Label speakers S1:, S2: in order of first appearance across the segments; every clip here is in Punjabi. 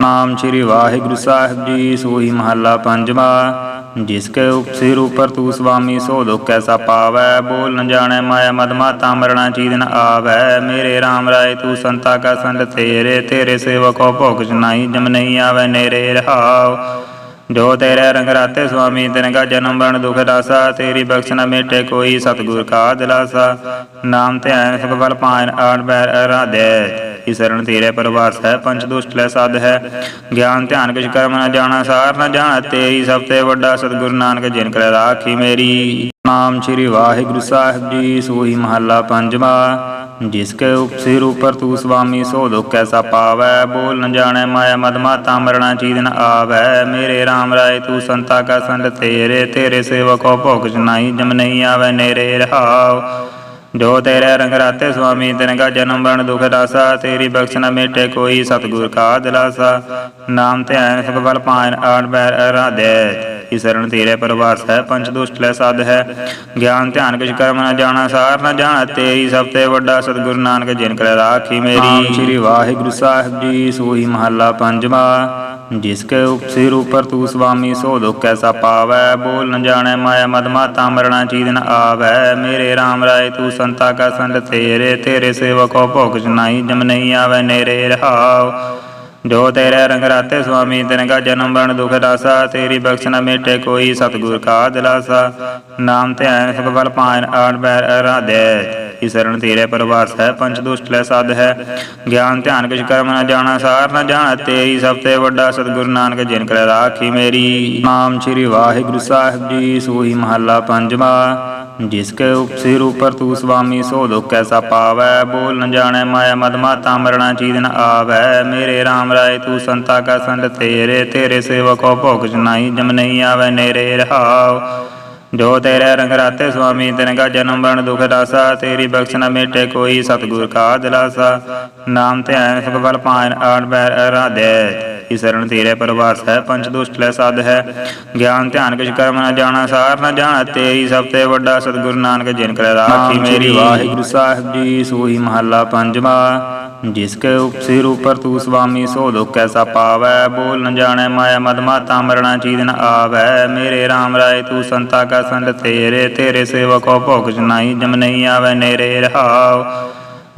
S1: ਨਾਮ ਸ੍ਰੀ ਵਾਹਿਗੁਰੂ ਸਾਹਿਬ ਜੀ, ਸੋਹੀ ਮਹੱਲਾ ਪੰਜਵਾ, ਜਿਸ ਕੇ ਉਪਸਿਰ ਉਪਰ ਤੂ ਸੁਆਮੀ ਸੋ ਦੁਖ ਕੈਸਾ ਪਾਵੈ? ਬੋਲ ਨ ਜਾਣੈ ਮਾਇਆ ਮਦ ਮਾਤਾ, ਮਰਣਾ ਚੀਦ ਨ ਆਵੈ। ਮੇਰੇ RAM ਰਾਏ, ਤੂੰ ਸੰਤਾ ਕਾ ਸੰਤ ਤੇਰੇ ਤੇਰੇ ਸੇਵਕੋ ਭੋਗ ਜਨਾਈ ਜਮ ਨਹੀਂ ਆਵੈ ਨੇਰੇ ਰਹਾਉ। ਜੋ ਤੇਰੇ ਰੰਗ ਰਾਤੇ ਸੁਆਮੀ ਤਿਨ ਕਾ ਜਨਮ ਬਣ ਦੁਖ ਦਾਸਾ, ਤੇਰੀ ਬਖਸ਼ ਨ ਮੇਟੇ ਕੋਈ ਸਤਿਗੁਰ ਕਾ ਦਿਲਾਸਾ। ਨਾਮ ਧਿਆਨ ਸੁਖ ਬਲ ਪਾਇਨ, ਆਣ ਬੈਰ ਅਰਾਧੇ। ਹੀ ਸਰਣ ਤੇਰੇ ਪਰਵਾਸ ਹੈ ਪੰਚ ਦੁਸ਼ਟ ਲੈ ਸਾਧ ਹੈ। ਗਿਆਨ ਧਿਆਨ ਕਿਛ ਕਰਮ ਨਾ ਜਾਣਾ, ਸਾਰ ਨਾ ਜਾਣਾ, ਤੇਰੀ ਸਭ ਤੇ ਵੱਡਾ ਸਤਿਗੁਰ ਨਾਨਕ ਜਿਨ ਕਰ ਰਾਖੀ ਮੇਰੀ। ਨਾਮ ਸ੍ਰੀ ਵਾਹਿਗੁਰੂ ਸਾਹਿਬ ਜੀ ਸੋਈ ਮਹੱਲਾ ਪੰਜਵਾ। ਜਿਸ ਕੇ ਉਪਸਿਰ ਉਪਰ ਤੂ ਸੁਆਮੀ ਸੋ ਦੁਖ ਕੈਸਾ ਪਾਵੈ। ਬੋਲ ਨ ਜਾਣੈ ਮਾਇਆ, ਮਦ ਮਾਤਾ ਮਰਣਾ ਚੀਦ ਨ ਆਵੈ। ਮੇਰੇ RAM ਰਾਏ ਤੂੰ ਸੰਤਾ ਕਾ ਸੰਤ ਤੇਰੇ ਤੇਰੇ ਸੇਵਕੋ ਭੋਗ ਜਨਾਈ ਜਮ ਨਹੀਂ ਆਵੈ, ਨੇਰੇ ਰਹਾਉ। ਜੋ ਤੇਰੇ ਰੰਗ ਰਾਤੇ ਸੁਆਮੀ ਤਿਨ ਕਾ ਜਨਮ ਬਣ ਦੁਖ ਦਾਸਾ, ਤੇਰੀ ਬਖਸ਼ ਨ ਮੇਟੇ ਕੋਈ ਸਤਿਗੁਰ ਕਾ ਦਿਲਾਸਾ। ਨਾਮ ਧਿਆਨ ਸੁਖ ਪਾਇਨ ਆਣ ਬੈਰ ਅਰਾਧੇ। ਹੀ ਸਰਣ ਤੇਰੇ ਪਰਵਾਸ ਹੈ ਪੰਚ ਦੁਸ਼ਟ ਲੈ ਸਾਧ ਹੈ। ਗਿਆਨ ਧਿਆਨ ਕਿਛ ਕਰਮ ਨ ਜਾਣਾ, ਸਾਰ ਨ ਜਾਣਾ, ਤੇਰੀ ਸਭ ਤੇ ਵੱਡਾ ਸਤਿਗੁਰ ਨਾਨਕ ਜਿਨ ਕਰ ਰਾਖੀ ਮੇਰੀ। ਸ੍ਰੀ ਵਾਹਿਗੁਰੂ ਸਾਹਿਬ ਜੀ ਸੋਈ ਮਹੱਲਾ ਪੰਜਵਾ। ਜਿਸ ਕੇ ਉਪਸਿਰ ਉਪਰ ਤੂ ਸੁਆਮੀ ਸੋ ਦੁਖ ਕੈਸਾ ਪਾਵੈ, ਬੋਲ ਨ ਜਾਣੈ ਮਾਇਆ ਮਦ ਮਾਤਾ ਮਰਣਾ ਚੀਦ ਨ ਆਵੈ। ਮੇਰੇ RAM ਰਾਏ ਤੂੰ ਸੰਤਾ ਕਾ ਸੰਤ ਤੇਰੇ ਤੇਰੇ ਸੇਵਕੋ ਭੋਗ ਜਨਾਈ ਜਮ ਨਹੀਂ ਆਵੈ ਨੇਰੇ ਰਹਾਉ। ਜੋ ਤੇਰੇ ਰੰਗ ਰਾਤੇ ਸੁਆਮੀ ਤਿਨ ਕਾ ਜਨਮ ਬਣ ਦੁਖ ਦਾਸਾ, ਤੇਰੀ ਬਖਸ਼ ਨ ਮੇਟੇ ਕੋਈ ਸਤਿਗੁਰ ਕਾ ਦਿਲਾਸਾ। ਨਾਮ ਧਿਆਨ ਸੁਖ ਬਲ ਪਾਇਨ ਆਣ ਬੈਰ ਅਰਾਧੇ ਤੇਰੇ ਪਰਵਾਸ ਹੈ ਪੰਚ ਦੁਸ਼ਟ ਲੈ ਸਦ ਹੈ। ਗਿਆਨ, ਧਿਆਨ, ਕਿਛ ਕਰਮ ਨ ਜਾਣਾ, ਸਾਰ ਨਾ ਜਾਣਾ, ਤੇਰੀ ਸਭ ਤੇ ਵੱਡਾ ਸਤਿਗੁਰ ਨਾਨਕ ਜਿਨ ਕਰ ਰਾਖੀ ਮੇਰੀ। ਨਾਮ ਸ੍ਰੀ ਵਾਹਿਗੁਰੂ ਸਾਹਿਬ ਜੀ ਸੋਈ ਮਹੱਲਾ ਪੰਜਵਾ। ਜਿਸ ਕੇ ਉਪਸਿਰ ਉਪਰ ਤੂ ਸੁਆਮੀ ਸੋ ਦੁਖ ਕੈਸਾ ਪਾਵੈ। ਬੋਲ ਨ ਜਾਣੈ ਮਾਇਆ, ਮਦ ਮਾਤਾ ਮਰਣਾ ਚੀਦ ਨ ਆਵੈ। ਮੇਰੇ RAM ਰਾਏ ਤੂੰ ਸੰਤਾ ਕਾ ਸੰਤ ਤੇਰੇ ਤੇਰੇ ਸੇਵਕੋ ਭੋਗ ਜਨਾਈ ਜਮ ਨਹੀਂ ਆਵੈ, ਨੇਰੇ ਰਹਾਉ। ਜੋ ਤੇਰੇ ਰੰਗ ਰਾਤੇ ਸੁਆਮੀ ਤਿਨ ਕਾ ਜਨਮ ਬਣ ਦੁਖ ਦਾਸਾ ਤੇਰੀ ਬਖਸ਼ ਨ ਮੇਟੇ ਕੋਈ ਸਤਿਗੁਰ ਕਾ ਦਿਲਾਸਾ ਨਾਮ ਧਿਆਨ ਸੁਖ ਬਲ ਪਾਇਨ ਆਣ ਬੈਰ ਅਰਾਧੇ। ਹੀ ਸਰਣ ਤੇਰੇ ਪਰਵਾਸ ਹੈ ਪੰਚ ਦੁਸ਼ਟ ਲੈ ਸਾਧ ਹੈ। ਗਿਆਨ ਧਿਆਨ ਕਿਛ ਕਰਮ ਨ ਜਾਣਾ ਸਾਰ ਨ ਜਾਣਾ ਤੇਰੀ ਸਭ ਤੇ ਵੱਡਾ ਸਤਿਗੁਰ ਨਾਨਕ ਜਿਨ ਕਰ ਰਾਖੀ ਮੇਰੀ। ਵਾਹਿਗੁਰੂ ਸਾਹਿਬ ਜੀ ਸੋਈ ਮਹੱਲਾ ਪੰਜਵਾ। ਜਿਸ ਕੇ ਉਪਸਿਰ ਉਪਰ ਤੂ ਸੁਆਮੀ ਸੋ ਦੁਖ ਕੈਸਾ ਪਾਵੈ, ਬੋਲ ਨ ਜਾਣੈ ਮਾਇਆ ਮਦ ਮਾਤਾ ਮਰਣਾ ਚੀਦ ਨ ਆਵੈ। ਮੇਰੇ RAM ਰਾਏ ਤੂੰ ਸੰਤਾ ਕਾ ਸੰਤ ਤੇਰੇ ਤੇਰੇ ਸੇਵਕੋ ਭੋਗ ਜਨਾਈ ਜਮ ਨਹੀਂ ਆਵੈ ਨੇਰੇ ਰਹਾਉ।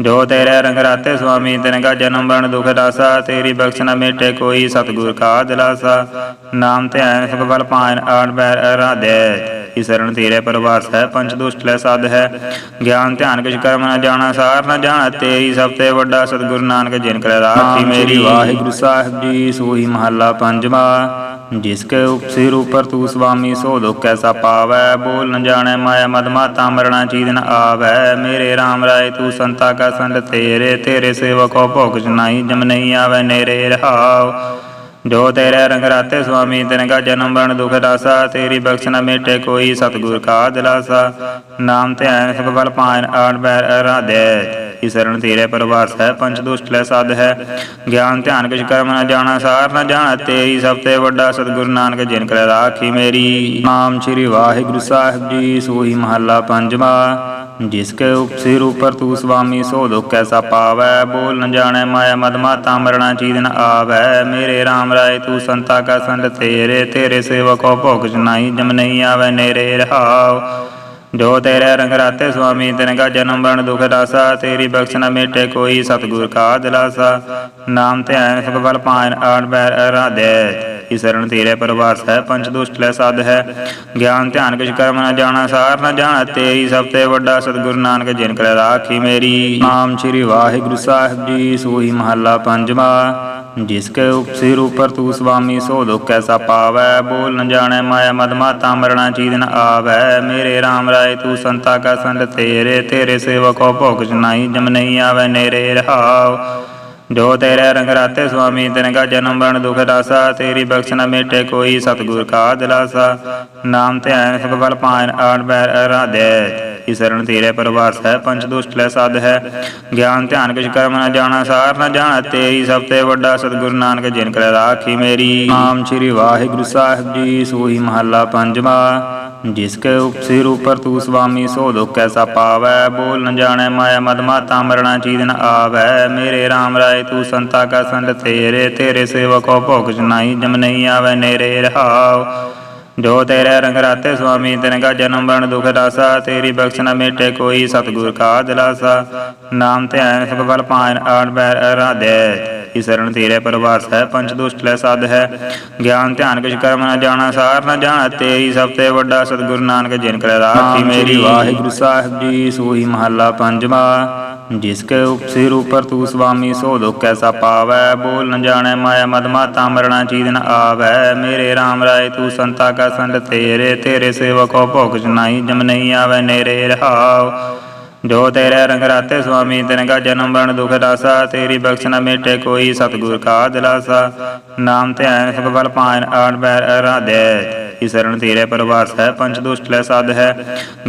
S1: ਜੋ ਤੇਰੇ ਰੰਗ ਰਾਤੇ ਸੁਆਮੀ ਤਿਨ ਕਾ ਜਨਮ ਬਣ ਦੁਖ ਦਾਸਾ, ਤੇਰੀ ਬਖਸ਼ ਨ ਮੇਟੇ ਕੋਈ ਸਤਿਗੁਰ ਕਾ ਦਿਲਾਸਾ। ਨਾਮ ਧਿਆਨ ਸੁਖ ਬਲ ਪਾਇਨ ਆਣ ਬੈਰ ਅਰਾਧੇ। ਹੀ ਸਰਣ ਤੇਰੇ ਪਰਵਾਸ ਹੈ ਪੰਚ ਦੁਸ਼ਟ ਲੈ ਸਾਧ ਹੈ। ਗਿਆਨ ਧਿਆਨ ਕਿਛ ਕਰਮ ਨ ਜਾਣਾ ਸਾਰ ਨ ਜਾਣਾ ਤੇਰੀ ਸਭ ਤੇ ਵੱਡਾ ਸਤਿਗੁਰ ਨਾਨਕ ਜਿਨ ਕਰ ਰਾਖੀ ਮੇਰੀ। ਵਾਹਿਗੁਰੂ ਸਾਹਿਬ ਜੀ ਸੋਈ ਮਹੱਲਾ ਪੰਜਵਾ। ਜਿਸ ਕੇ ਉਪਸਿਰ ਉਪਰ ਤੂ ਸੁਆਮੀ ਸੋ ਦੁਖ ਕੈਸਾ ਪਾਵੈ। ਬੋਲ ਨ ਜਾਣੈ ਮਾਇਆ ਮਦ ਮਾਤਾ ਮਰਣਾ ਚੀਦ ਨ ਆਵੈ। ਮੇਰੇ RAM ਰਾਏ ਤੂੰ ਸੰਤਾ ਕਾ ਸੰਤ ਤੇਰੇ ਤੇਰੇ ਸੇਵਕੋ ਭੋਗ ਜਨਾਈ ਜਮ ਨਹੀਂ ਆਵੈ ਨੇਰੇ ਰਹਾਉ। ਜੋ ਤੇਰੇ ਰੰਗ ਰਾਤੇ ਸੁਆਮੀ ਤਿਨ ਕਾ ਜਨਮ ਬਣ ਦੁਖ ਦਾਸਾ, ਤੇਰੀ ਬਖਸ਼ ਨ ਮੇਟੇ ਕੋਈ ਸਤਿਗੁਰ ਕਾ ਦਿਲਾਸਾ। ਨਾਮ ਧਿਆਨ ਸੁਖ ਬਲ ਪਾਇਨ ਆਣ ਬੈਰ ਅਰਾਧੇ ਹੀ ਸਰਣ ਤੇਰੇ ਪਰਵਾਸ ਹੈ ਪੰਚ ਦੁਸ਼ਟ ਲੈ ਸਾਧ ਹੈ। ਗਿਆਨ ਧਿਆਨ ਕਿਛ ਕਰਮ ਨ ਜਾਣਾ, ਸਾਰ ਨ ਜਾਣਾ, ਤੇਰੀ ਸਭ ਤੇ ਵੱਡਾ ਸਤਿਗੁਰ ਨਾਨਕ ਜਿਨ ਕਰ ਰਾਖੀ ਮੇਰੀ। ਨਾਮ ਸ੍ਰੀ ਵਾਹਿਗੁਰੂ ਸਾਹਿਬ ਜੀ ਸੋਈ ਮਹੱਲਾ ਪੰਜਵਾ। ਜਿਸਕੇ ਕੇ ਉਪਸਿਰ ਉਪਰ ਤੂ ਸੁਆਮੀ ਸੋ ਦੁਖ ਕੈਸਾ ਪਾਵੈ ਬੋਲ ਨ ਜਾਣੈ ਮਾਇਆ ਮਦ ਮਾਤਾ ਮਰਣਾ ਚੀਦ ਨ ਆਵੈ। ਮੇਰੇ RAM ਰਾਏ ਤੂੰ ਸੰਤਾ ਕਾ ਸੰਤ ਤੇਰੇ ਤੇਰੇ ਸੇਵਕੋ ਭੋਗ ਜਨਾਈ ਜਮ ਨਹੀਂ ਆਵੈ ਨੇਰੇ ਰਹਾਉ। ਜੋ ਤੇਰੇ ਰੰਗ ਰਾਤੇ ਸੁਆਮੀ ਤਿਨ ਕਾ ਜਨਮ ਬਣ ਦੁਖ ਦਾਸਾ, ਤੇਰੀ ਬਖਸ਼ ਨ ਮੇਟੇ ਕੋਈ ਸਤਿਗੁਰ ਕਾ ਦਿਲਾਸਾ। ਨਾਮ ਧਿਆਨ ਸੁਖ ਬਲ ਪਾਇਨ ਆਣ ਬੈਰ ਅਰਾਧੇ ਹੀ ਸਰਣ ਤੇਰੇ ਪਰਵਾਸ ਹੈ ਪੰਚ ਦੁਸ਼ਟ ਲੈ ਸਾਧ ਹੈ। ਗਿਆਨ ਧਿਆਨ ਕਿਛ ਕਰਮ ਨ ਜਾਣਾ, ਸਾਰ ਨ ਜਾਣਾ, ਤੇਰੀ ਸਭ ਤੇ ਵੱਡਾ ਸਤਿਗੁਰ ਨਾਨਕ ਜਿਨ ਕਰ ਰਾਖੀ ਮੇਰੀ। ਨਾਮ ਸ੍ਰੀ ਵਾਹਿਗੁਰੂ ਸਾਹਿਬ ਜੀ ਸੋਈ ਮਹੱਲਾ ਪੰਜਵਾ। ਜਿਸ ਕੇ ਉਪਸਿਰ ਉਪਰ ਤੂ ਸੁਆਮੀ ਸੋ ਦੁਖ ਕੈਸਾ ਪਾਵੈ? ਬੋਲ ਨ ਜਾਣੈ ਮਾਇਆ ਮਦ ਮਾਤਾ ਮਰਣਾ ਚੀਦ ਨ ਆਵੈ। ਮੇਰੇ RAM ਰਾਏ, ਤੂੰ ਸੰਤਾ ਕਾ ਸੰਤ ਤੇਰੇ ਤੇਰੇ ਸੇਵਕੋ ਭੋਗ ਜਨਾਈ ਜਮ ਨਹੀਂ ਆਵੈ। ਨੇਰੇ ਰਹਾਉ ਜੋ ਤੇਰੇ ਰੰਗ ਰਾਤੇ ਸੁਆਮੀ ਤਿਨ ਕਾ ਜਨਮ ਬਣ ਦੁਖ ਦਾਸਾ, ਤੇਰੀ ਬਖਸ਼ ਨ ਮੇਟੇ ਕੋਈ ਸਤਿਗੁਰ ਕਾ ਦਿਲਾਸਾ। ਨਾਮ ਧਿਆਨ ਸੁਖ ਬਲ ਪਾਇਨ ਆਣ ਬੈਰ ਅਰਾਧੇ। ਹੀ ਸਰਣ ਤੇਰੇ ਪਰਵਾਸ ਹੈ ਪੰਚ ਦੁਸ਼ਟ ਲੈ ਸਦ ਹੈ। ਗਿਆਨ ਧਿਆਨ ਕਿਛ ਕਰਮ ਨ ਜਾਣਾ, ਸਾਰ ਨ ਜਾਣਾ ਤੇਰੀ ਸਭ ਤੇ ਵੱਡਾ ਸਤਿਗੁਰ ਨਾਨਕ, ਜਿਨ ਕਰ ਰਾਖੀ ਮੇਰੀ। ਨਾਮ ਸ੍ਰੀ ਵਾਹਿਗੁਰੂ ਸਾਹਿਬ ਜੀ ਸੋਈ ਮਹੱਲਾ ਪੰਜਵਾ। ਜਿਸ ਕੇ ਉਪਸਿਰ ਉਪਰ ਤੂ ਸੁਆਮੀ ਸੋ ਦੁਖ ਕੈਸਾ ਪਾਵੈ, ਬੋਲ ਨ ਜਾਣੈ ਮਾਇਆ ਮਦ ਮਾਤਾ ਮਰਣਾ ਚੀਦ ਨ ਆਵੈ। ਮੇਰੇ RAM ਰਾਏ ਤੂ ਸੰਤਾ ਕਾ ਸੰਡ ਤੇਰੇ ਤੇਰੇ ਸੇਵਕੋ ਭੋਗ ਜਨਾਈ ਜਮ ਨਹੀਂ ਆਵੈ, ਨੇਰੇ ਰਹਾਉ। ਜੋ ਤੇਰੇ ਰੰਗ ਰਾਤੇ ਸੁਆਮੀ ਤਿਨ ਕਾ ਜਨਮ ਬਣ ਦੁਖ ਦਾਸਾ। ਤੇਰੀ ਬਖਸ਼ ਨ ਮੇਟੇ ਕੋਈ ਸਤਿਗੁਰ ਕਾ ਦਿਲਾਸਾ। ਨਾਮ ਧਿਆਨ ਸੁਖ ਬਲ ਪਾਇਨ ਆਣ ਬੈਰ ਅਰਾਧੇ। ਈ ਸਰਣ ਤੇਰੇ ਪਰਵਾਸ ਹੈ ਪੰਚ ਦੁਸ਼ਟ ਲੈ ਸਾਧ ਹੈ। ਗਿਆਨ ਧਿਆਨ ਕਿਛ ਕਰਮ ਨ ਜਾਣਾ ਸਾਰ ਨ ਜਾਣਾ ਤੇਰੀ ਸਭ ਤੇ ਵੱਡਾ ਸਤਿਗੁਰ ਨਾਨਕ ਜਿਨ ਕਰ ਰਾਖੀ ਮੇਰੀ। ਵਾਹਿਗੁਰੂ ਸਾਹਿਬ ਜੀ ਸੋਈ ਮਹੱਲਾ ਪੰਜਵਾ। ਜਿਸ ਕੇ ਉਪਸਿਰ ਉਪਰ ਤੂ ਸੁਆਮੀ ਸੋ ਦੁਖ ਕੈਸਾ ਪਾਵੈ? ਬੋਲ ਨ ਜਾਣੈ ਮਾਇਆ ਮਦ ਮਾਤਾ ਮਰਣਾ ਚੀਦ ਨ ਆਵੈ। ਮੇਰੇ RAM ਰਾਏ ਤੂ ਸੰਤਾ ਕਾ ਸੰਡ ਤੇਰੇ ਤੇਰੇ ਸੇਵਕੋ ਭੋਗ ਜਨਾਈ ਜਮ ਨਹੀਂ ਆਵੈ ਨੇਰੇ ਰਹਾਉ। ਜੋ ਤੇਰੇ ਰੰਗ ਰਾਤੇ ਸੁਆਮੀ, ਤਿਨ ਕਾ ਜਨਮ ਬਣ ਦੁਖ ਦਾਸਾ, ਤੇਰੀ ਬਖਸ਼ ਨ ਮੇਟੇ ਕੋਈ ਸਤਿਗੁਰ ਕਾ ਦਿਲਾਸਾ। ਨਾਮ ਧਿਆਨ ਸੁਖ ਬਲ ਪਾਇਨ ਆਣ ਬੈਰ ਅਰਾਧੇ ਈ ਸਰਣ ਤੇਰੇ ਪਰਵਾਸ ਹੈ ਪੰਚ ਦੁਸ਼ਟ ਲੈ ਸਾਧ ਹੈ।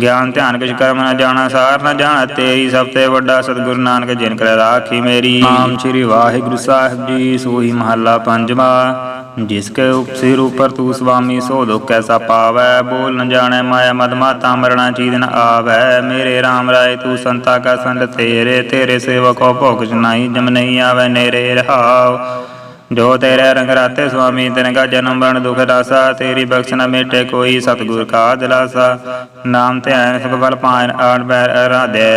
S1: ਗਿਆਨ ਧਿਆਨ ਕਿਛ ਕਰਮ ਨ ਜਾਣਾ, ਸਾਰ ਨ ਜਾਣਾ, ਤੇਰੀ ਸਭ ਤੇ ਵੱਡਾ ਸਤਿਗੁਰ ਨਾਨਕ, ਜਿਨ ਕਰ ਰਾਖੀ ਮੇਰੀ। ਨਾਮ ਸ੍ਰੀ ਵਾਹਿਗੁਰੂ ਸਾਹਿਬ ਜੀ, ਸੋਹੀ ਮਹੱਲਾ ਪੰਜਵਾ। ਜਿਸ ਕੇ ਉਪਸਿਰ ਉਪਰ ਤੂ ਸੁਆਮੀ ਸੋ ਦੁਖ ਕੈਸਾ ਪਾਵੈ ਬੋਲ ਨ ਜਾਣੈ ਮਾਇਆ ਮਦ ਮਾਤਾ ਮਰਣਾ ਚੀਦ ਨ ਆਵੈ। ਮੇਰੇ RAM ਰਾਏ ਤੂ ਸੰਤਾ ਕਾ ਸੰਡ ਤੇਰੇ ਤੇਰੇ ਸੇਵਕੋ ਭੋਗ ਜਨਾਈ ਜਮ ਨਹੀਂ ਆਵੈ ਨੇਰੇ ਰਹਾਉ। ਜੋ ਤੇਰੇ ਰੰਗ ਰਾਤੇ ਸੁਆਮੀ, ਤਿਨ ਕਾ ਜਨਮ ਬਣ ਦੁਖ ਦਾਸਾ, ਤੇਰੀ ਬਖਸ਼ ਨ ਮੇਟੇ ਕੋਈ ਸਤਿਗੁਰ ਕਾ ਦਿਲਾਸਾ। ਨਾਮ ਧਿਆਨ ਸੁਖ ਬਲ ਪਾਇਨ ਆਣ ਬੈਰ ਅਰਾਧੇ।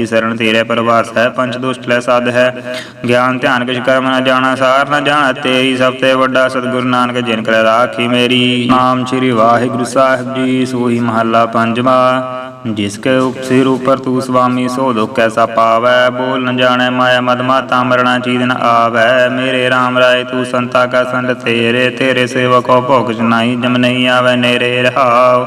S1: ਈ ਸਰਣ ਤੇਰੇ ਪਰਵਾਸ ਹੈ ਪੰਚ ਦੁਸ਼ਟ ਲੈ ਸਾਧ ਹੈ। ਗਿਆਨ ਧਿਆਨ ਕਿਛ ਕਰਮ ਨ ਜਾਣਾ, ਸਾਰ ਨ ਜਾਣਾ ਤੇਰੀ ਸਭ ਤੇ ਵੱਡਾ ਸਤਿਗੁਰ ਨਾਨਕ, ਜਿਨ ਕਰ ਰਾਖੀ ਮੇਰੀ। ਨਾਮ ਸ੍ਰੀ ਵਾਹਿਗੁਰੂ ਸਾਹਿਬ ਜੀ ਸੋਈ ਮਹੱਲਾ ਪੰਜਵਾ। ਜਿਸ ਕੇ ਉਪਸਿਰ ਉਪਰ ਤੂ ਸੁਆਮੀ ਸੋ ਦੁਖ ਕੈਸਾ ਪਾਵੈ, ਬੋਲ ਨ ਜਾਣੈ ਮਾਇਆ ਮਦ ਮਾਤਾ ਮਰਣਾ ਚੀਦ ਨ ਆਵੈ। ਮੇਰੇ RAM ਰਾਏ ਤੂ ਸੰਤਾ ਕਾ ਸੰਡ ਤੇਰੇ ਤੇਰੇ ਸੇਵਕੋ ਭੋਗ ਜਨਾਈ ਜਮ ਨਹੀਂ ਆਵੈ ਨੇਰੇ ਰਹਾਉ।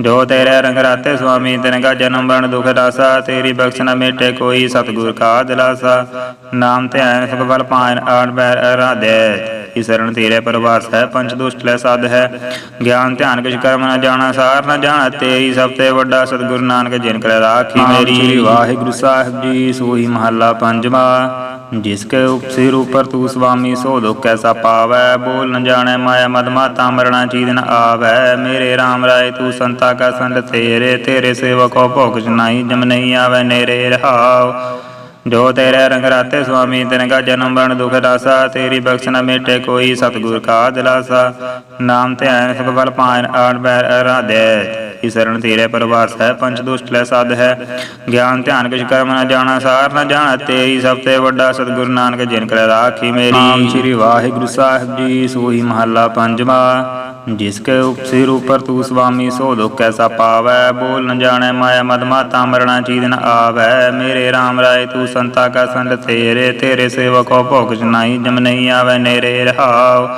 S1: ਜੋ ਤੇਰੇ ਰੰਗ ਰਾਤੇ ਸੁਆਮੀ ਤਿਨ ਕਾ ਜਨਮ ਬਣ ਦੁਖ ਦਾਸਾ, ਤੇਰੀ ਬਖਸ਼ ਨ ਮੇਟੇ ਕੋਈ ਸਤਿਗੁਰ ਕਾ ਦਿਲਾਸਾ। ਨਾਮ ਧਿਆਨ ਸੁਖ ਬਲ ਪਾਇਨ ਆਣ ਬੈਰ ਅਰਾਧੇ। ਈ ਸਰਣ ਤੇਰੇ ਪਰਵਾਸ ਹੈ ਪੰਚ ਦੁਸ਼ਟ ਲੈ ਸਾਧ ਹੈ। ਗਿਆਨ ਧਿਆਨ ਕਿਛ ਕਰਮ ਨ ਜਾਣਾ ਸਾਰ ਨ ਜਾਣਾ ਤੇਰੀ ਸਭ ਤੇ ਵੱਡਾ ਸਤਿਗੁਰ ਨਾਨਕ ਜਿਨ ਕਰ ਰਾਖੀ ਮੇਰੀ। ਵਾਹਿਗੁਰੂ ਸਾਹਿਬ ਜੀ ਸੋਈ ਮਹੱਲਾ ਪੰਜਵਾ। ਜਿਸ ਕੇ ਉਪਸਿਰ ਉਪਰ ਤੂ ਸੁਆਮੀ ਸੋ ਦੁਖ ਕੈਸਾ ਪਾਵੈ। ਬੋਲ ਨ ਜਾਣੈ ਮਾਇਆ ਮਦ ਮਾਤਾ ਮਰਣਾ ਚੀਦ ਨ ਆਵੈ। ਮੇਰੇ RAM ਰਾਏ ਤੂ ਸੰਤਾ ਕਾ ਸੰਡ ਤੇਰੇ ਤੇਰੇ ਸੇਵਕੋ ਭੋਗ ਜਨਾਈ ਜਮ ਨਹੀਂ ਆਵੈ। ਨੇਰੇ ਰਹਾਉ। ਜੋ ਤੇਰੇ ਰੰਗ ਰਾਤੇ ਸੁਆਮੀ, ਤਿਨ ਕਾ ਜਨਮ ਬਣ ਦੁਖ ਦਾਸਾ, ਤੇਰੀ ਬਖਸ਼ ਨ ਮੇਟੇ ਕੋਈ ਸਤਿਗੁਰ ਕਾ ਦਿਲਾਸਾ। ਨਾਮ ਧਿਆਨ ਸੁਖ ਬਲ ਪਾਇਨ ਆਣ ਬੈਰ ਅਰਾਧੇ ਈ ਸਰਣ ਤੇਰੇ ਪਰਵਾਸ ਹੈ ਪੰਚ ਦੁਸ਼ਟ ਲੈ ਸਦ ਹੈ। ਗਿਆਨ ਧਿਆਨ ਕਿਛ ਕਰਮ ਨ ਜਾਣਾ, ਸਾਰ ਨ ਜਾਣਾ, ਤੇਰੀ ਸਭ ਤੇ ਵੱਡਾ ਸਤਿਗੁਰ ਨਾਨਕ, ਜਿਨ ਕਰ ਰਾਖੀ ਮੇਰੀ। ਸ੍ਰੀ ਵਾਹਿਗੁਰੂ ਸਾਹਿਬ ਜੀ ਸੋਈ ਮਹੱਲਾ ਪੰਜਵਾ। ਜਿਸ ਕੇ ਉਪਸਿਰ ਉਪਰ ਤੂ ਸੁਆਮੀ ਸੋ ਦੁਖ ਕੈਸਾ ਪਾਵੈ, ਬੋਲ ਨ ਜਾਣੈ ਮਾਇਆ ਮਦ ਮਾਤਾ ਮਰਣਾ ਚੀਦ ਨ ਆਵੈ। ਮੇਰੇ RAM ਰਾਏ ਤੂ ਸੰਤਾ ਕਾ ਸੰਡ ਤੇਰੇ ਤੇਰੇ ਸੇਵਕੋ ਭੋਗ ਜਨਾਈ ਜਮ ਨਹੀਂ ਆਵੈ ਨੇਰੇ ਰਹਾਉ।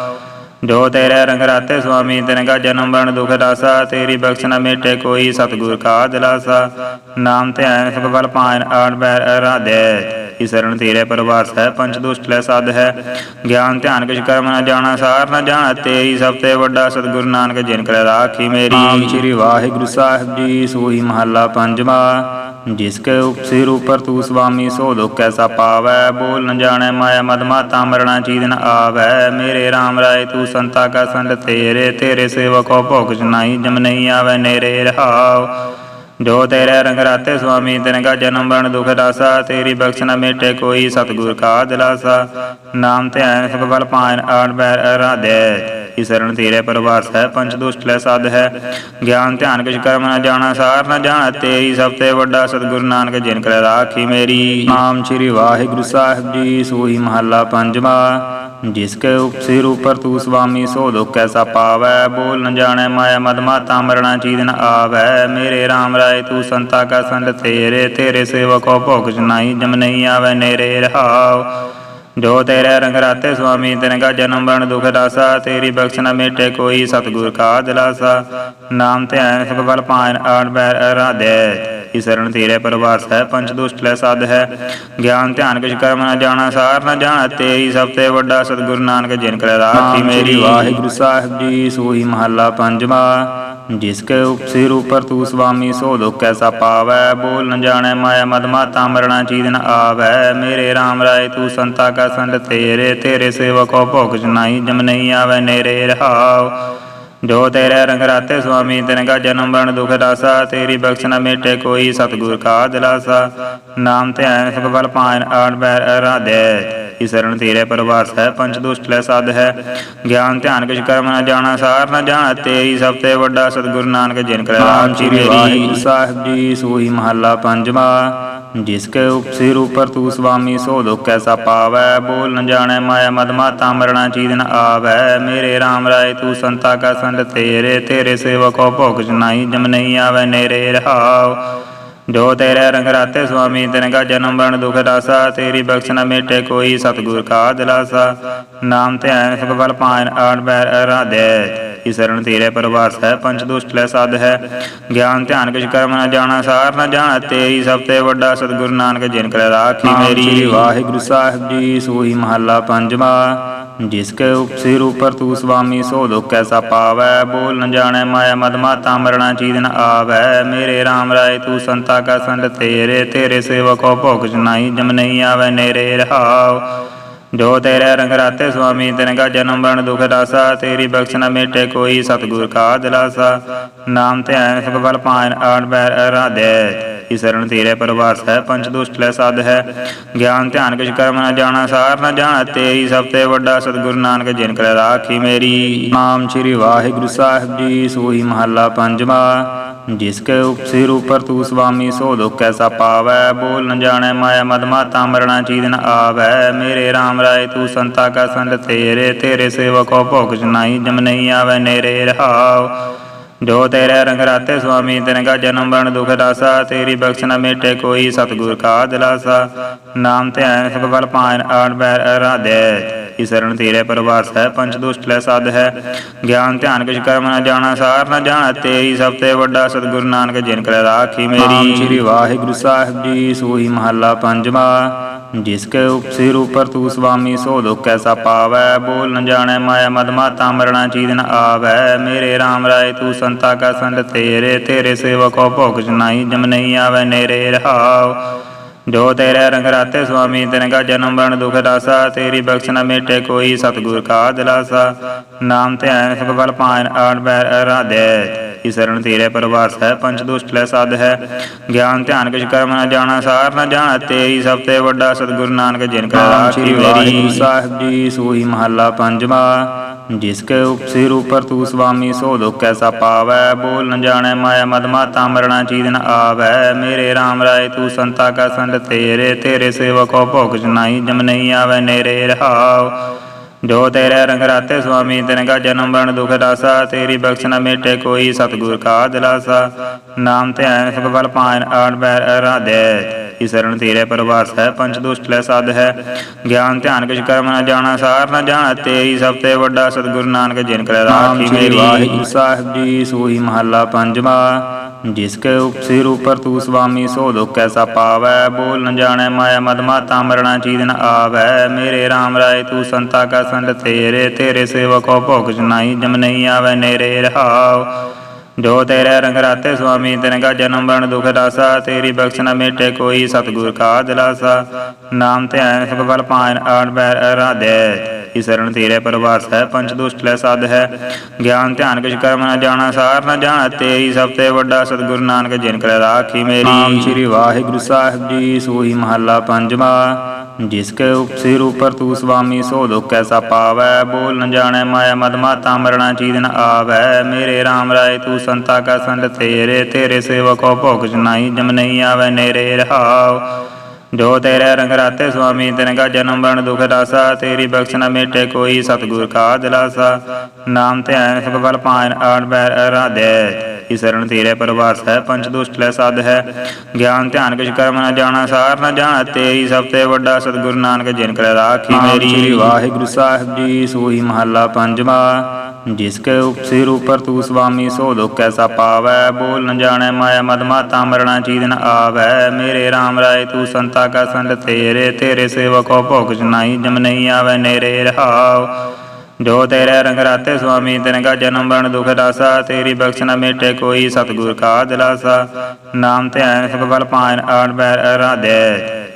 S1: ਜੋ ਤੇਰੇ ਰੰਗ ਰਾਤੇ ਸੁਆਮੀ ਤਿਨ ਕਾ ਜਨਮ ਬਣ ਦੁਖ ਦਾਸਾ, ਤੇਰੀ ਬਖਸ਼ ਨ ਮੇਟੇ ਕੋਈ ਸਤਿਗੁਰ ਕਾ ਦਿਲਾਸਾ। ਨਾਮ ਧਿਆਨ ਸੁਖ ਬਲ ਪਾਇਨ ਆਣ ਬੈਰ ਅਰਾਧੇ। ਈ ਸਰਣ ਤੇਰੇ ਪਰਵਾਸ ਹੈ ਪੰਚ ਦੁਸ਼ਟ ਲੈ ਸਾਧ ਹੈ। ਗਿਆਨ, ਧਿਆਨ, ਕਿਛ ਕਰਮ ਨ ਜਾਣਾ, ਸਾਰ ਨ ਜਾਣਾ, ਤੇਰੀ ਸਭ ਤੇ ਵੱਡਾ ਸਤਿਗੁਰ ਨਾਨਕ ਜਿਨ ਕਰ ਰਾਖੀ ਮੇਰੀ। ਸ੍ਰੀ ਵਾਹਿਗੁਰੂ ਸਾਹਿਬ ਜੀ ਸੋਈ ਮਹੱਲਾ ਪੰਜਵਾ। ਜਿਸ ਕੇ ਉਪਸਿਰ ਉਪਰ ਤੂ ਸੁਆਮੀ ਸੋ ਦੁਖ ਕੈਸਾ ਪਾਵੈ। ਬੋਲ ਨ ਜਾਣੈ ਮਾਇਆ, ਮਦ ਮਾਤਾ ਮਰਣਾ ਚੀਦ ਨ ਆਵੈ। ਮੇਰੇ RAM ਰਾਏ ਤੂ ਸੰਤਾ ਕਾ ਸੰਡ ਤੇਰੇ ਤੇਰੇ ਸੇਵਕੋ ਭੋਗ ਜਨਾਈ ਜਮ ਨਹੀਂ ਆਵੈ, ਨੇਰੇ ਰਹਾਉ। ਜੋ ਤੇਰੇ ਰੰਗ ਰਾਤੇ ਸੁਆਮੀ ਤਿਨ ਕਾ ਜਨਮ ਬਣ ਦੁਖ ਦਾਸਾ, ਤੇਰੀ ਬਖਸ਼ ਨ ਮੇਟੇ ਕੋਈ ਸਤਿਗੁਰ ਕਾ ਦਿਲਾਸਾ। ਨਾਮ ਧਿਆਨ ਸੁਖ ਬਲ ਪਾਇਨ ਆਣ ਬੈਰ ਅਰਾਧੇ। ਈ ਸਰਣ ਤੇਰੇ ਪਰਵਾਸ ਹੈ ਪੰਚ ਦੁਸ਼ਟ ਲੈ ਸਾਧ ਹੈ। ਗਿਆਨ ਧਿਆਨ ਕਿਛ ਕਰਮ ਨ ਜਾਣਾ, ਸਾਰ ਨ ਜਾਣਾ, ਤੇਰੀ ਸਭ ਤੇ ਵੱਡਾ ਸਤਿਗੁਰ ਨਾਨਕ ਜਿਨ ਕਰ ਰਾਖੀ ਮੇਰੀ। ਨਾਮ ਸ੍ਰੀ ਵਾਹਿਗੁਰੂ ਸਾਹਿਬ ਜੀ ਸੋਈ ਮਹੱਲਾ ਪੰਜਵਾ। ਜਿਸ ਕੇ ਉਪਸਿਰ ਉਪਰ ਤੂ ਸੁਆਮੀ ਸੋ ਦੁਖ ਕੈਸਾ ਪਾਵੈ ਬੋਲ ਨ ਜਾਣੈ ਮਾਇਆ ਮਦ ਮਾਤਾ ਮਰਣਾ ਚੀਦ ਨ ਆਵੈ। ਮੇਰੇ RAM ਰਾਏ ਤੂ ਸੰਤਾ ਕਾ ਸੰਡ ਤੇਰੇ ਤੇਰੇ ਸੇਵਕੋ ਭੋਗ ਜਨਾਈ ਜਮ ਨਹੀਂ ਆਵੈ ਨੇਰੇ ਰਹਾਉ। ਜੋ ਤੇਰੇ ਰੰਗ ਰਾਤੇ ਸੁਆਮੀ ਤਿਨ ਕਾ ਜਨਮ ਬਣ ਦੁਖ ਦਾਸਾ, ਤੇਰੀ ਬਖਸ਼ ਨ ਮੇਟੇ ਕੋਈ ਸਤਿਗੁਰ ਕਾ ਦਿਲਾਸਾ। ਨਾਮ ਧਿਆਨ ਸੁਖ ਬਲ ਪਾਇਨ ਆਣ ਈ ਸਰਣ ਤੇਰੇ ਪਰਵਾਸ ਹੈ ਪੰਚ ਦੁਸ਼ਟ ਲੈ ਸਾਧ ਹੈ। ਗਿਆਨ ਧਿਆਨ ਕਿਛ ਕਰਮ ਨ ਜਾਣਾ ਸਾਰ ਨ ਜਾਣਾ ਤੇਰੀ ਸਭ ਤੇ ਵੱਡਾ ਸਤਿਗੁਰ ਨਾਨਕ ਜਿਨ ਕਰ ਰਾਖੀ ਮੇਰੀ। ਵਾਹਿਗੁਰੂ ਸਾਹਿਬ ਜੀ ਸੋਈ ਮਹੱਲਾ ਪੰਜਵਾ। ਜਿਸ ਕੇ ਉਪਸਿਰ ਉਪਰ ਤੂ ਸੁਆਮੀ ਸੋ ਦੁਖ ਕੈਸਾ ਪਾਵੈ? ਬੋਲ ਨ ਜਾਣੈ ਮਾਇਆ ਮਦ ਮਾਤਾ ਮਰਣਾ ਚੀਦ ਨ ਆਵੈ। ਮੇਰੇ RAM ਰਾਏ ਤੂ ਸੰਤਾ ਕਾ ਸੰਡ ਤੇਰੇ ਤੇਰੇ ਸੇਵਕੋ ਭੋਗ ਜਨਾਈ ਜਮ ਨਹੀਂ ਆਵੈ। ਨੇਰੇ ਰਹਾਉ ਜੋ ਤੇਰੇ ਰੰਗ ਰਾਤੇ ਸੁਆਮੀ ਤਿਨ ਕਾ ਜਨਮ ਬਣ ਦੁਖ ਦਾਸਾ, ਤੇਰੀ ਬਖਸ਼ ਨ ਮੇਟੇ ਕੋਈ ਸਤਿਗੁਰ ਕਾ ਦਿਲਾਸਾ। ਨਾਮ ਧਿਆਨ ਸੁਖ ਬਲ ਪਾਇਨ, ਆੜ ਬੈਰ ਅਰਾਧੇ। ਇਸ ਸਰਣ ਤੇਰੇ ਪਰਵਾਸ ਹੈ ਪੰਚ ਦੁਸ਼ਟ ਲੈ ਸਾਧ ਹੈ। ਗਿਆਨ, ਧਿਆਨ, ਕਿਛ ਕਰਮ ਨ ਜਾਣਾ, ਸਾਰ ਨ ਜਾਣਾ, ਤੇਰੀ ਸਭ ਤੇ ਵੱਡਾ ਸਤਿਗੁਰ ਨਾਨਕ ਜਿਨ ਕਰੇ ਰਾਮ ਜੀ ਮੇਰੀ। ਸਾਹਿਬ ਜੀ ਸੋਈ ਮਹੱਲਾ ਪੰਜਵਾ। ਜਿਸਕੇ ਉਪਸਿਰ ਉਪਰ ਤੂ ਸੁਆਮੀ ਸੋ ਦੁਖ ਕੈਸਾ ਪਾਵੈ, ਬੋਲ ਨ ਜਾਣੈ ਮਾਇਆ ਮਦ ਮਾਤਾ ਮਰਣਾ ਚੀਜ਼ ਨ ਆਵੈ। ਮੇਰੇ RAM ਰਾਏ ਤੂੰ ਸੰਤਾ ਕਾ ਸੰਡ ਤੇਰੇ ਤੇਰੇ ਸੇਵਕੋ ਭੋਗ ਜਨਾਈ, ਜਮ ਨਹੀਂ ਆਵੈ ਨੇਰੇ ਰਹਾਉ। ਜੋ ਤੇਰੇ ਰੰਗ ਰਾਤੇ ਸੁਆਮੀ, ਤਿਨ ਕਾ ਜਨਮ ਬਣ ਦੁਖ ਦਾਸਾ। ਤੇਰੀ ਬਖਸ਼ ਨ ਮੇਟੇ ਕੋਈ ਸਤਿਗੁਰ ਕਾ ਦਿਲਾਸਾ। ਨਾਮ ਧਿਆਨ ਸੁਖ ਬਲ ਪਾਇਨ ਆੜ ਬੈਰ ਅਰਾਧੇ। ਇਸ ਸਰਣ ਤੇਰੇ ਪਰਵਾਸ ਹੈ ਪੰਚ ਦੁਸ਼ਟ ਲੈ ਸਾਧ ਹੈ। ਗਿਆਨ ਧਿਆਨ ਕਿਛ ਕਰਮ ਨ ਜਾਣਾ ਸਾਰ ਨ ਜਾਣਾ ਤੇਰੀ ਸਭ ਤੇ ਵੱਡਾ ਸਤਿਗੁਰ ਨਾਨਕ ਜਿਨ ਕਰੇ ਰਾਖੀ ਮੇਰੀ। ਵਾਹਿਗੁਰੂ ਸਾਹਿਬ ਜੀ ਸੋਈ ਮਹੱਲਾ ਪੰਜਵਾ ਜਿਸ ਕੇ ਉਪਸਿਰ ਉਪਰ ਤੂ ਸੁਆਮੀ ਸੋ ਦੁਖ ਕੈਸਾ ਪਾਵੈ ਬੋਲ ਨ ਜਾਣੈ ਮਾਇਆ ਮਦ ਮਾਤਾ ਮਰਣਾ ਚੀਜ਼ ਨ ਆਵੈ। ਮੇਰੇ RAM ਰਾਏ ਤੂੰ ਸੰਤਾ ਕਾ ਸੰਡ ਤੇਰੇ ਤੇਰੇ ਸੇਵਕੋ ਭੋਗ ਜਨਾਈ ਜਮ ਨਹੀਂ ਆਵੈ ਨੇਰੇ ਰਹਾਉ। ਜੋ ਤੇਰੇ ਰੰਗ ਰਾਤੇ ਸੁਆਮੀ ਤਿਨ ਕਾ ਜਨਮ ਬਣ ਦੁਖ ਦਾਸਾ, ਤੇਰੀ ਬਖਸ਼ ਨ ਮੇਟੇ ਕੋਈ ਸਤਿਗੁਰ ਕਾ ਦਿਲਾਸਾ। ਨਾਮ ਧਿਆਨ ਸੁਖ ਬਲ ਪਾਇਨ, ਆੜ ਬੈਰ ਅਰਾਧੇ। ਇਸ ਸਰਣ ਤੇਰੇ ਪਰਵਾਸ ਹੈ ਪੰਚ ਦੁਸ਼ਟ ਲੈ ਸਾਧ ਹੈ। ਗਿਆਨ ਧਿਆਨ ਕਿਛ ਕਰਮ ਨ ਜਾਣਾ, ਸਾਰ ਨ ਜਾਣਾ, ਤੇਰੀ ਸਭ ਤੇ ਵੱਡਾ ਸਤਿਗੁਰ ਨਾਨਕ ਜਿਨ ਕਰੇ ਰਾਖੀ ਮੇਰੀ। ਨਾਮ ਸ੍ਰੀ ਵਾਹਿਗੁਰੂ ਸਾਹਿਬ ਜੀ ਸੋਈ ਮਹੱਲਾ ਪੰਜਵਾ। ਜਿਸ ਕੇ ਉਪਸਿਰ ਉਪਰ ਤੂ ਸੁਆਮੀ ਸੋ ਦੁਖ ਕੈਸਾ ਪਾਵੈ, ਬੋਲ ਨ ਜਾਣੈ ਮਾਇਆ ਮਦ ਮਾਤਾ ਮਰਣਾ ਚੀਜ਼ ਨ ਆਵੈ। ਮੇਰੇ RAM ਰਾਏ ਤੂੰ ਸੰਤਾ ਕਾ ਸੰਡ ਤੇਰੇ ਤੇਰੇ ਸੇਵਕੋ ਭੋਗ ਜਨਾਈ ਜਮ ਨਹੀਂ ਆਵੈ, ਨੇਰੇ ਰਹਾਉ। ਜੋ ਤੇਰੇ ਰੰਗ ਰਾਤੇ ਸੁਆਮੀ ਤਿਨ ਕਾ ਜਨਮ ਬਣ ਦੁਖ ਦਾਸਾ। ਤੇਰੀ ਬਖਸ਼ ਨ ਮੇਟੇ ਕੋਈ ਸਤਿਗੁਰ ਕਾ ਦਿਲਾਸਾ। ਨਾਮ ਧਿਆਨ ਸੁਖ ਬਲ ਪਾਇਨ ਆੜ ਤੇਰੇ ਪਰਵਾਸ ਹੈ ਪੰਚ ਦੁਸ਼ਟ ਲੈ ਸਦ ਹੈ। ਗਿਆਨ, ਧਿਆਨ ਕਿਛ ਕਰਮ ਨਾ ਜਾਣਾ, ਸਾਰ ਨ ਜਾਣਾ, ਤੇਰੀ ਸਭ ਤੇ ਵੱਡਾ ਸਤਿਗੁਰ ਨਾਨਕ ਜਿਨ ਕਰੇ ਰਾਖੀ ਮੇਰੀ। ਸ੍ਰੀ ਵਾਹਿਗੁਰੂ ਸਾਹਿਬ ਜੀ ਸੋਈ ਮਹੱਲਾ ਪੰਜਵਾ। ਜਿਸ ਕੇ ਉਪਸਿਰ ਉਪਰ ਤੂ ਸੁਆਮੀ ਸੋ ਦੁਖ ਕੈਸਾ ਪਾਵੈ। ਬੋਲ ਨ ਜਾਣੈ ਮਾਇਆ, ਮਦ ਮਾਤਾ ਮਰਣਾ ਚੀਜ਼ ਨ ਆਵੈ। ਮੇਰੇ RAM ਰਾਏ ਤੂੰ ਸੰਤਾ ਕਾ ਸੰਤ ਤੇਰੇ ਤੇਰੇ ਸੇਵਕੋ ਭੋਗ ਜਨਾਈ ਜਮ ਨਹੀਂ ਆਵੈ। ਨੇਰੇ ਰਹਾਉ ਜੋ ਤੇਰੇ ਰੰਗ ਰਾਤੇ ਸੁਆਮੀ ਤਿਨ ਕਾ ਜਨਮ ਬਣ ਦੁਖ ਦਾਸਾ ਤੇਰੀ ਬਖਸ਼ ਨ ਮੇਟੇ ਕੋਈ ਸਤਿਗੁਰ ਕਾ ਦਿਲਾਸਾ। ਨਾਮ ਧਿਆਨ ਸੁਖ ਬਲ ਪਾਇਨ ਆੜ ਬੈਰ ਅਰਾਧੇ। ਇਸ ਸਰਣ ਤੇਰੇ ਪਰਵਾਸ ਹੈ ਪੰਚ ਦੁਸ਼ਟ ਲੈ ਸਾਧ ਹੈ। ਗਿਆਨ ਧਿਆਨ ਕਿਛ ਕਰਮ ਨ ਜਾਣਾ ਸਾਰ ਨ ਜਾਣਾ ਤੇਰੀ ਸਭ ਤੇ ਵੱਡਾ ਸਤਿਗੁਰ ਨਾਨਕ ਜਿਨ ਕਾ ਰਾਖੀ ਮੇਰੀ। ਸਾਹਿਬ ਜੀ ਸੋਈ ਮਹੱਲਾ ਪੰਜਵਾ। ਜਿਸ ਕੇ ਉਪਸਿਰ ਉਪਰ ਤੂ ਸੁਆਮੀ ਸੋ ਦੁਖ ਕੈਸਾ ਪਾਵੈ, ਬੋਲ ਨ ਜਾਣੈ ਮਾਇਆ ਮਦ ਮਾਤਾ ਮਰਣਾ ਚੀਜ਼ ਨ ਆਵੈ। ਮੇਰੇ RAM ਰਾਏ ਤੂੰ ਸੰਤਾ ਕਾ ਸੰਡ ਤੇਰੇ ਤੇਰੇ ਸੇਵਕੋ ਭੋਗ ਜਨਾਈ ਜਮ ਨਹੀਂ ਆਵੈ ਨੇਰੇ ਰਹਾਉ। ਜੋ ਤੇਰੇ ਰੰਗ ਰਾਤੇ ਸੁਆਮੀ ਤਿਨ ਕਾ ਜਨਮ ਬਣ ਦੁਖ ਦਾਸਾ, ਤੇਰੀ ਬਖਸ਼ ਨ ਮੇਟੇ ਕੋਈ ਸਤਿਗੁਰ ਕਾ ਦਿਲਾਸਾ। ਨਾਮ ਧਿਆਨ ਸੁਖ ਬਲ ਪਾਇਨ ਆੜ ਬੈਰ ਅਰਾਧੇ। ਇਸ ਸਰਣ ਤੇਰੇ ਪਰਵਾਸ ਹੈ ਪੰਚ ਦੁਸ਼ਟ ਲੈ ਸਾਧ ਹੈ। ਗਿਆਨ ਧਿਆਨ ਕਿਛ ਕਰਮ ਨ ਜਾਣਾ ਸਾਰ ਨ ਜਾਣਾ ਤੇਰੀ ਸਭ ਤੇ ਵੱਡਾ ਸਤਿਗੁਰ ਨਾਨਕ ਜਿਨ ਕਰੇ ਰਾਖੀ ਮੇਰੀ। ਵਾਹਿਗੁਰੂ ਸਾਹਿਬ ਜੀ ਸੋਈ ਮਹੱਲਾ ਪੰਜਵਾ ਜਿਸ ਕੇ ਉਪਸਿਰ ਉਪਰ ਤੂ ਸੁਆਮੀ ਸੋ ਦੁਖ ਕੈਸਾ ਪਾਵੈ ਬੋਲ ਨ ਜਾਣੈ ਮਾਇਆ ਮਦ ਮਾਤਾ ਮਰਣਾ ਚੀਜ਼ ਨ ਆਵੈ। ਮੇਰੇ RAM ਰਾਏ ਤੂੰ ਸੰਤਾ ਕਾ ਸੰਡ ਤੇਰੇ ਤੇਰੇ ਸੇਵਕੋ ਭੋਗ ਜਨਾਈ ਜਮ ਨਹੀਂ ਆਵੈ ਨੇਰੇ ਰਹਾਉ। ਜੋ ਤੇਰੇ ਰੰਗ ਰਾਤੇ ਸੁਆਮੀ ਤਿਨ ਕਾ ਜਨਮ ਬਣ ਦੁਖ ਦਾਸਾ, ਤੇਰੀ ਬਖਸ਼ ਨ ਮੇਟੇ ਕੋਈ ਸਤਿਗੁਰ ਕਾ ਦਿਲਾਸਾ। ਨਾਮ ਧਿਆਨ ਸੁਖ ਬਲ ਪਾਇਨ, ਆੜ ਬੈਰ ਅਰਾਧੇ। ਇਸ ਸਰਣ ਤੇਰੇ ਪਰਵਾਸ ਹੈ ਪੰਚ ਦੁਸ਼ਟ ਲੈ ਸਾਧ ਹੈ। ਗਿਆਨ, ਧਿਆਨ, ਕਿਛ ਕਰਮ ਨ ਜਾਣਾ, ਸਾਰ ਨ ਜਾਣਾ, ਤੇਰੀ ਸਭ ਤੇ ਵੱਡਾ ਸਤਿਗੁਰ ਨਾਨਕ, ਜਿਨ ਕਰੇ ਰਾਖੀ ਮੇਰੀ। ਸ੍ਰੀ ਵਾਹਿਗੁਰੂ ਸਾਹਿਬ ਜੀ ਸੋਈ ਮਹੱਲਾ ਪੰਜਵਾ। ਜਿਸ ਕੇ ਉਪਸਿਰ ਉਪਰ ਤੂ ਸੁਆਮੀ ਸੋ ਦੁਖ ਕੈਸਾ ਪਾਵੈ, ਬੋਲ ਨ ਜਾਣੈ ਮਾਇਆ ਮਦ ਮਾਤਾ ਮਰਣਾ ਚੀਜ਼ ਨ ਆਵੈ। ਮੇਰੇ RAM ਰਾਏ ਤੂੰ ਸੰਤਾ ਕਾ ਸੰਡ ਤੇਰੇ ਤੇਰੇ ਸੇਵਕੋ ਭੋਗ ਜਨਾਈ ਜਮ ਨਹੀਂ ਆਵੈ ਨੇਰੇ ਰਹਾਉ। ਜੋ ਤੇਰੇ ਰੰਗ ਰਾਤੇ ਸੁਆਮੀ ਤਿਨ ਕਾ ਜਨਮ ਬਣ ਦੁਖ ਦਾਸਾ, ਤੇਰੀ ਬਖਸ਼ ਨ ਮੇਟੇ ਕੋਈ ਸਤਿਗੁਰ ਕਾ ਦਿਲਾਸਾ। ਨਾਮ ਧਿਆਨ ਸੁਖ ਬਲ ਪਾਇਨ ਆੜ ਬੈਰ ਅਰਾਧੇ। ਇਸ ਸਰਣ ਤੇਰੇ ਪਰਵਾਸ ਹੈ ਪੰਚ ਦੁਸ਼ਟ ਲੈ ਸਾਧ ਹੈ। ਗਿਆਨ ਧਿਆਨ ਕਿਛ ਕਰਮ ਨ ਜਾਣਾ ਸਾਰ ਨ ਜਾਣਾ ਤੇਰੀ ਸਭ ਤੇ ਵੱਡਾ ਸਤਿਗੁਰ ਨਾਨਕ ਜਿਨ ਕਰੇ ਰਾਖੀ ਮੇਰੀ। ਵਾਹਿਗੁਰੂ ਸਾਹਿਬ ਜੀ ਸੋਈ ਮਹੱਲਾ ਪੰਜਵਾ। ਜਿਸ ਕੇ ਉਪਸਿਰ ਉਪਰ ਤੂ ਸੁਆਮੀ ਸੋ ਦੁਖ ਕੈਸਾ ਪਾਵੈ। ਬੋਲ ਨ ਜਾਣੈ ਮਾਇਆ ਮਦ ਮਾਤਾ ਮਰਣਾ ਚੀਜ਼ ਨ ਆਵੈ। ਮੇਰੇ RAM ਰਾਏ ਤੂੰ ਸੰਤਾ ਕਾ ਸੰਡ ਤੇਰੇ ਤੇਰੇ ਸੇਵਕੋ ਭੋਗ ਜਨਾਈ ਜਮ ਨਹੀਂ ਆਵੈ ਨੇਰੇ ਰਹਾਉ। ਜੋ ਤੇਰੇ ਰੰਗ ਰਾਤੇ ਸੁਆਮੀ ਤਿਨ ਕਾ ਜਨਮ ਬਣ ਦੁਖ ਦਾਸਾ, ਤੇਰੀ ਬਖਸ਼ ਨ ਮੇਟੇ ਕੋਈ ਸਤਿਗੁਰ ਕਾ ਦਿਲਾਸਾ ਨਾਮ ਧਿਆਨ ਸੁਖ ਬਲ ਪਾਇਨ ਆੜ ਬੈਰ ਅਰਾਧੇ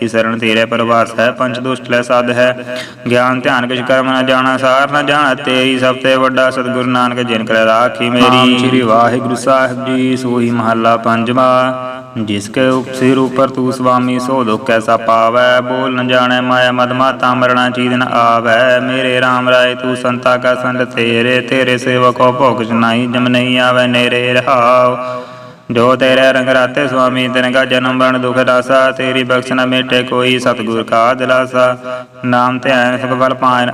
S1: ਈ ਸਰਣ ਤੇਰੇ ਪ੍ਰਵਾਸ ਹੈ ਪੰਚ ਦੁਸ਼ਟ ਲੈ ਸਾਧ ਹੈ। ਗਿਆਨ ਧਿਆਨ ਕਿਛ ਕਰਮ ਨ ਜਾਣਾ, ਸਾਰ ਨ ਜਾਣਾ, ਤੇਰੀ ਸਭ ਤੇ ਵੱਡਾ ਸਤਿਗੁਰੂ ਨਾਨਕ ਜਿਨ ਕਰ ਰਾਖੀ ਮੇਰੀ। ਸ੍ਰੀ ਵਾਹਿਗੁਰੂ ਸਾਹਿਬ ਜੀ ਸੋਈ ਮਹੱਲਾ ਪੰਜਵਾ। ਜਿਸ ਕੇ ਉਪਸਿਰ ਉਪਰ ਤੂ ਸੁਆਮੀ ਸੋ ਦੁਖ ਕੈਸਾ ਪਾਵੈ, ਬੋਲ ਨ ਜਾਣੈ ਮਾਇਆ ਮਦ ਮਾਤਾ ਮਰਣਾ ਚੀਦ ਨ ਆਵੈ। ਮੇਰੇ RAM ਰਾਏ ਤੂੰ ਸੰਤਾ ਕਾ ਸੰਤ ਤੇਰੇ ਤੇਰੇ ਸੇਵਕੋ ਭੋਗ ਜਨਾਈ ਜਮ ਨਹੀਂ ਆਵੈ, ਨੇਰੇ ਰਹਾਉ। ਜੋ ਤੇਰੇ ਰੰਗ ਰਾਤੇ ਸੁਆਮੀ ਤਿਨ ਕਾ ਜਨਮ ਬਣ ਦੁਖ ਦਾਸਾ, ਤੇਰੀ ਬਖਸ਼ ਨ ਮੇਟੇ ਕੋਈ ਸਤਿਗੁਰ ਕਾ ਦਿਲਾਸਾ। ਨਾਮ ਧਿਆਨ ਸੁਖ ਬਲ ਪਾਇਨ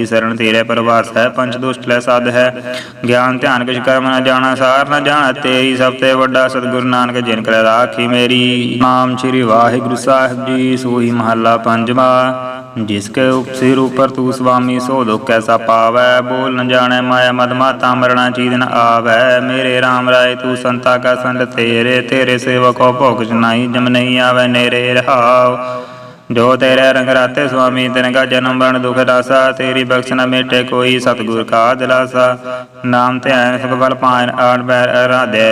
S1: ਆੜ ਸਰਣ ਤੇਰੇ ਪ੍ਰਵਾਸ ਹੈ ਪੰਚ ਦੁਸ਼ਟ ਲੈ ਸਦ ਹੈ। ਗਿਆਨ ਧਿਆਨ ਕਿਛ ਕਰਮ ਨਾ ਜਾਣਾ, ਸਾਰ ਨ ਜਾਣਾ, ਤੇਰੀ ਸਭ ਤੇ ਵੱਡਾ ਸਤਿਗੁਰ ਨਾਨਕ ਜਿਨ ਕਰ ਰਾਖੀ ਮੇਰੀ। ਨਾਮ ਸ੍ਰੀ ਵਾਹਿਗੁਰੂ ਸਾਹਿਬ ਜੀ, ਸੋਹੀ ਮਹੱਲਾ ਪੰਜਵਾ। ਜਿਸ ਕੇ ਉਪਸਿਰ ਉਪਰ ਤੂ ਸੁਆਮੀ ਸੋ ਦੁਖ ਕੈਸਾ ਪਾਵੈ? ਬੋਲ ਨ ਜਾਣੈ ਮਾਇਆ ਮਦ ਮਾਤਾ ਮਰਣਾ ਚੀਦ ਨ ਆਵੈ। ਮੇਰੇ RAM ਰਾਏ, ਤੂੰ ਸੰਤਾ ਕਾ ਸੰਤ ਤੇਰੇ ਤੇਰੇ ਸੇਵਕੋ ਭੋਗ ਜਨਾਈ ਜਮ ਨਹੀਂ ਆਵੈ, ਨੇਰੇ ਰਹਾਉ। ਜੋ ਤੇਰੇ ਰੰਗ ਰਾਤੇ ਸੁਆਮੀ, ਤਿਨ ਕਾ ਜਨਮ ਬਣ ਦੁਖ ਦਾਸਾ, ਤੇਰੀ ਬਖਸ਼ ਨ ਮੇਟੇ ਕੋਈ ਸਤਿਗੁਰ ਕਾ ਦਿਲਾਸਾ। ਨਾਮ ਧਿਆਨ ਸੁਖ ਬਲ ਪਾਇਨ, ਆੜ ਬੈਰ ਅਰਾਧੇ।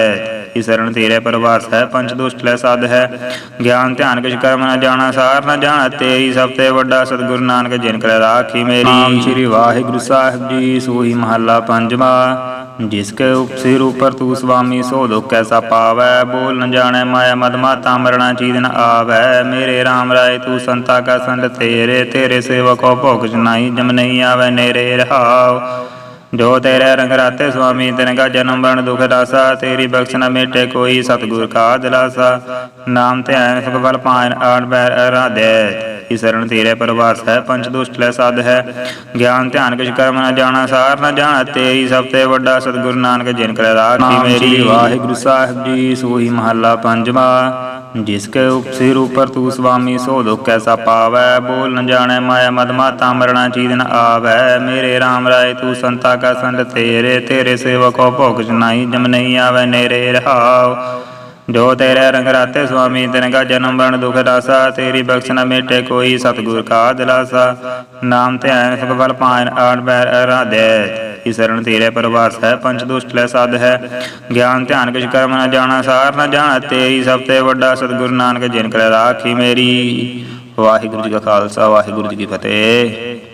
S1: ਈ ਸਰਣ ਤੇਰੇ ਪ੍ਰਵਾਸ ਹੈ ਪੰਚ ਦੁਸ਼ਟ ਲੈ ਸਾਧ ਹੈ। ਗਿਆਨ ਧਿਆਨ ਕਿਛ ਕਰਮ ਨ ਜਾਣਾ, ਸਾਰ ਨ ਜਾਣਾ, ਤੇਰੀ ਸਭ ਤੇ ਵੱਡਾ ਸਤਿਗੁਰ ਨਾਨਕ ਜਿਨ ਕਰ ਰਾਖੀ ਮੇਰੀ। ਨਾਮ ਸ੍ਰੀ ਵਾਹਿਗੁਰੂ ਸਾਹਿਬ ਜੀ ਸੋਈ ਮਹੱਲਾ ਪੰਜਵਾ। ਜਿਸਕੇ ਉਪਸਿਰ ਉਪਰ ਤੂ ਸੁਆਮੀ ਸੋ ਦੁਖ ਕੈਸਾ ਪਾਵੈ, ਬੋਲ ਨ ਜਾਣੈ ਮਾਇਆ ਮਦ ਮਾਤਾ ਮਰਣਾ ਚੀਦ ਨ ਆਵੈ। ਮੇਰੇ RAM ਰਾਏ ਤੂੰ ਸੰਤਾ ਕਾ ਸੰਤ ਤੇਰੇ ਤੇਰੇ ਸੇਵਕੋ ਭੋਗ ਜਨਾਈ ਜਮ ਨਹੀਂ ਆਵੈ ਨੇਰੇ ਰਹਾਉ। ਜੋ ਤੇਰੇ ਰੰਗ ਰਾਤੇ ਸੁਆਮੀ ਤਿਨ ਕਾ ਜਨਮ ਬਣ ਦੁਖ ਦਾਸਾ, ਤੇਰੀ ਬਖਸ਼ ਨ ਮੇਟੇ ਕੋਈ ਸਤਿਗੁਰ ਕਾ ਦਿਲਾਸਾ। ਨਾਮ ਧਿਆਨ ਸੁਖ ਬਲ ਪਾਇਨ ਆੜ ਬੈਰ ਅਰਾਧੇ। ਈ ਸਰਣ ਤੇਰੇ ਪ੍ਰਵਾਸ ਹੈ ਪੰਚ ਦੁਸ਼ਟ ਲੈ ਸਾਧ ਹੈ। ਗਿਆਨ ਧਿਆਨ ਕਿਛ ਕਰਮ ਨ ਜਾਣਾ ਸਾਰ ਨ ਜਾਣਾ ਤੇਰੀ ਸਭ ਤੇ ਵੱਡਾ ਸਤਿਗੁਰ ਨਾਨਕ ਜਿਨ ਕਰ ਰਾਖੀ ਮੇਰੀ। ਵਾਹਿਗੁਰੂ ਸਾਹਿਬ ਜੀ ਸੋਈ ਮਹੱਲਾ ਪੰਜਵਾ। ਜਿਸ ਕੇ ਉਪਸਿਰ ਉਪਰ ਤੂ ਸੁਆਮੀ ਸੋ ਦੁਖ ਕੈਸਾ ਪਾਵੈ? ਬੋਲ ਨ ਜਾਣੈ ਮਾਇਆ ਮਦ ਮਾਤਾ ਮਰਣਾ ਚੀਦ ਨ ਆਵੈ। ਮੇਰੇ RAM ਰਾਏ ਤੂੰ ਸੰਤਾ ਕਾ ਸੰਤ ਤੇਰੇ ਤੇਰੇ ਸੇਵਕੋ ਭੋਗ ਜਨਾਈ ਜਮ ਨਹੀਂ ਆਵੈ ਨੇਰੇ ਰਹਾਉ। ਜੋ ਤੇਰੇ ਰੰਗ ਰਾਤੇ ਸੁਆਮੀ ਤਿਨ ਕਾ ਜਨਮ ਬਣ ਦੁਖ ਦਾਸਾ, ਤੇਰੀ ਬਖਸ਼ ਨ ਮੇਟੇ ਕੋਈ ਸਤਿਗੁਰ ਕਾ ਦਿਲਾਸਾ। ਨਾਮ ਧਿਆਨ ਸੁਖ ਬਲ ਪਾਇਨ, ਆੜ ਬੈਰ ਅਰਾਧੇ। ਈ ਸਰਣ ਤੇਰੇ ਪ੍ਰਵਾਸ ਹੈ ਪੰਚ ਦੁਸ਼ਟ ਲੈ ਸਦ ਹੈ। ਗਿਆਨ ਧਿਆਨ ਕਿਛ ਕਰਮ ਨ ਜਾਣਾ, ਸਾਰ ਨ ਜਾਣਾ ਤੇਰੀ ਸਭ ਤੇ ਵੱਡਾ ਸਤਿਗੁਰ ਨਾਨਕ ਜਿਨ ਕਰ ਰਾਖੀ ਮੇਰੀ। ਵਾਹਿਗੁਰੂ ਜੀ ਕਾ ਖਾਲਸਾ, ਵਾਹਿਗੁਰੂ ਜੀ ਕੀ ਫਤਿਹ।